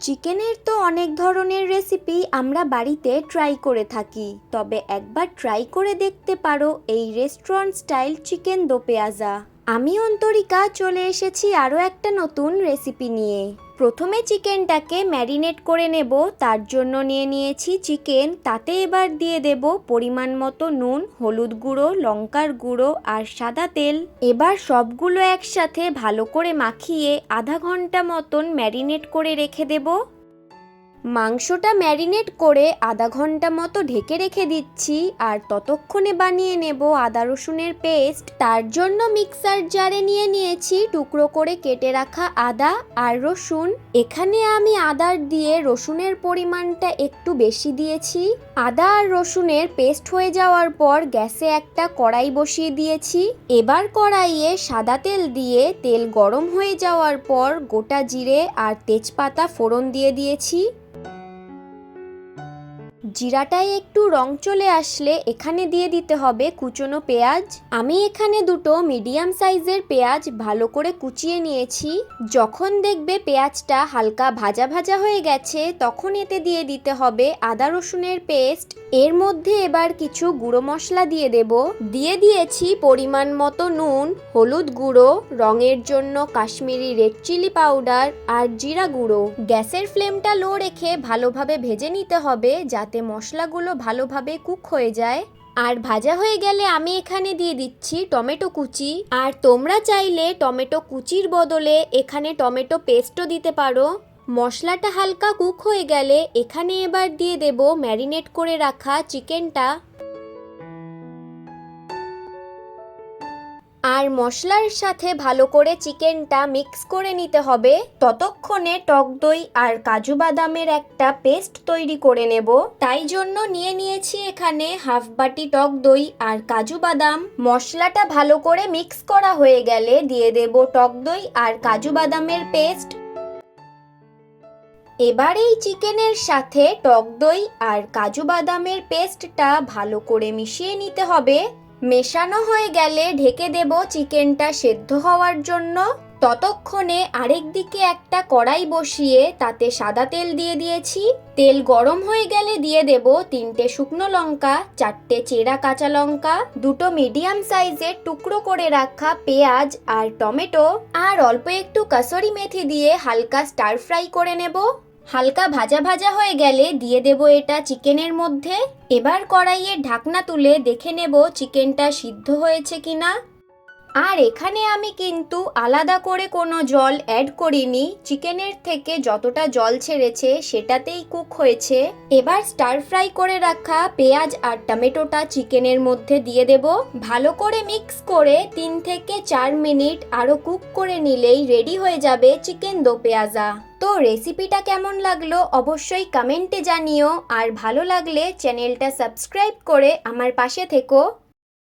চিকেনের তো অনেক ধরনের রেসিপি আমরা বাড়িতে ট্রাই করে থাকি। তবে একবার ট্রাই করে দেখতে পারো এই রেস্টুরেন্ট স্টাইল চিকেন দো পেঁয়াজা। আমি অন্তরিকা চলে এসেছি আরও একটা নতুন রেসিপি নিয়ে। প্রথমে চিকেনটাকে ম্যারিনেট করে নেব, তার জন্য নিয়ে নিয়েছি চিকেন। তাতে এবার দিয়ে দেব পরিমাণ মতো নুন, হলুদ গুঁড়ো, লঙ্কার গুঁড়ো আর সাদা তেল। এবার সবগুলো একসাথে ভালো করে মাখিয়ে আধা ঘণ্টা মতন ম্যারিনেট করে রেখে দেব। মাংসটা ম্যারিনেট করে আধা ঘণ্টা মতো ঢেকে রেখে দিচ্ছি আর ততক্ষণে বানিয়ে নেব আদা রসুনের পেস্ট। তার জন্য মিক্সার জারে নিয়ে নিয়েছি টুকরো করে কেটে রাখা আদা আর রসুন। এখানে আমি আদার দিয়ে রসুনের পরিমাণটা একটু বেশি দিয়েছি। আদা আর রসুনের পেস্ট হয়ে যাওয়ার পর গ্যাসে একটা কড়াই বসিয়ে দিয়েছি। এবার কড়াইয়ে সাদা তেল দিয়ে তেল গরম হয়ে যাওয়ার পর গোটা জিরে আর তেজপাতা ফোড়ন দিয়ে দিয়েছি। জিরাটায় একটু রং চলে আসলে এখানে দিয়ে দিতে হবে কুচনো পেঁয়াজ। আমি এখানে দুটো মিডিয়াম সাইজের পেঁয়াজ ভালো করে কুচিয়ে নিয়েছি। যখন দেখবে পেঁয়াজটা হালকা ভাজা ভাজা হয়ে গেছে, তখন এতে দিয়ে দিতে হবে আদা রসুনের পেস্ট এর মধ্যে এবার কিছু গুঁড়ো মশলা দিয়ে দেব। দিয়ে দিয়েছি পরিমাণ মতো নুন, হলুদ গুঁড়ো, রঙের জন্য কাশ্মীরি রেড চিলি পাউডার আর জিরা গুঁড়ো। গ্যাসের ফ্লেমটা লো রেখে ভালোভাবে ভেজে নিতে হবে যাতে মশলাগুলো ভালোভাবে কুক হয়ে যায়। আর ভাজা হয়ে গেলে আমি এখানে দিয়ে দিচ্ছি টমেটো কুচি। আর তোমরা চাইলে টমেটো কুচির বদলে এখানে টমেটো পেস্টও দিতে পারো। মশলাটা হালকা কুক হয়ে গেলে এখানে এবার দিয়ে দেব ম্যারিনেট করে রাখা চিকেনটা। আর মশলার সাথে ভালো করে চিকেনটা মিক্স করে নিতে হবে। ততক্ষণে টক দই আর কাজু বাদামের একটা পেস্ট তৈরি করে নেব। তাই জন্য নিয়ে নিয়েছি এখানে হাফ বাটি টক দই আর কাজু বাদাম। মশলাটা ভালো করে মিক্স করা হয়ে গেলে দিয়ে দেব টক দই আর কাজু বাদামের পেস্ট। এবার এই চিকেনের সাথে টক দই আর কাজু বাদামের পেস্টটা ভালো করে মিশিয়ে নিতে হবে। মেশানো হয়ে গেলে ঢেকে দেব চিকেনটা সেদ্ধ হওয়ার জন্য। ততক্ষণে আরেক দিকে একটা কড়াই বসিয়ে তাতে সাদা তেল দিয়ে দিয়েছি। তেল গরম হয়ে গেলে দিয়ে দেব তিনটে শুকনো লঙ্কা, চারটে চেরা কাঁচা লঙ্কা, দুটো মিডিয়াম সাইজের টুকরো করে রাখা পেঁয়াজ আর টমেটো, আর অল্প একটু কাসরি মেথি দিয়ে হালকা স্টার ফ্রাই করে নেব। হালকা ভাজা ভাজা হয়ে গেলে দিয়ে দেব এটা চিকেনের মধ্যে। এবার কড়াইয়ের ঢাকনা তুলে দেখে নেব চিকেনটা সিদ্ধ হয়েছে কিনা। আর এখানে আমি কিন্তু আলাদা করে কোনো জল অ্যাড করিনি। চিকেনের থেকে যতটা জল ছেড়েছে সেটাতেই কুক হয়েছে। এবার স্টার ফ্রাই করে রাখা পেঁয়াজ আর টমেটোটা চিকেনের মধ্যে দিয়ে দেব। ভালো করে মিক্স করে তিন থেকে চার মিনিট আরও কুক করে নিলেই রেডি হয়ে যাবে চিকেন দো পেঁয়াজা। তো রেসিপিটা কেমন লাগল অবশ্যই কমেন্টে জানিও। আর ভালো লাগলে চ্যানেলটা সাবস্ক্রাইব করে আমার পাশে থেকো।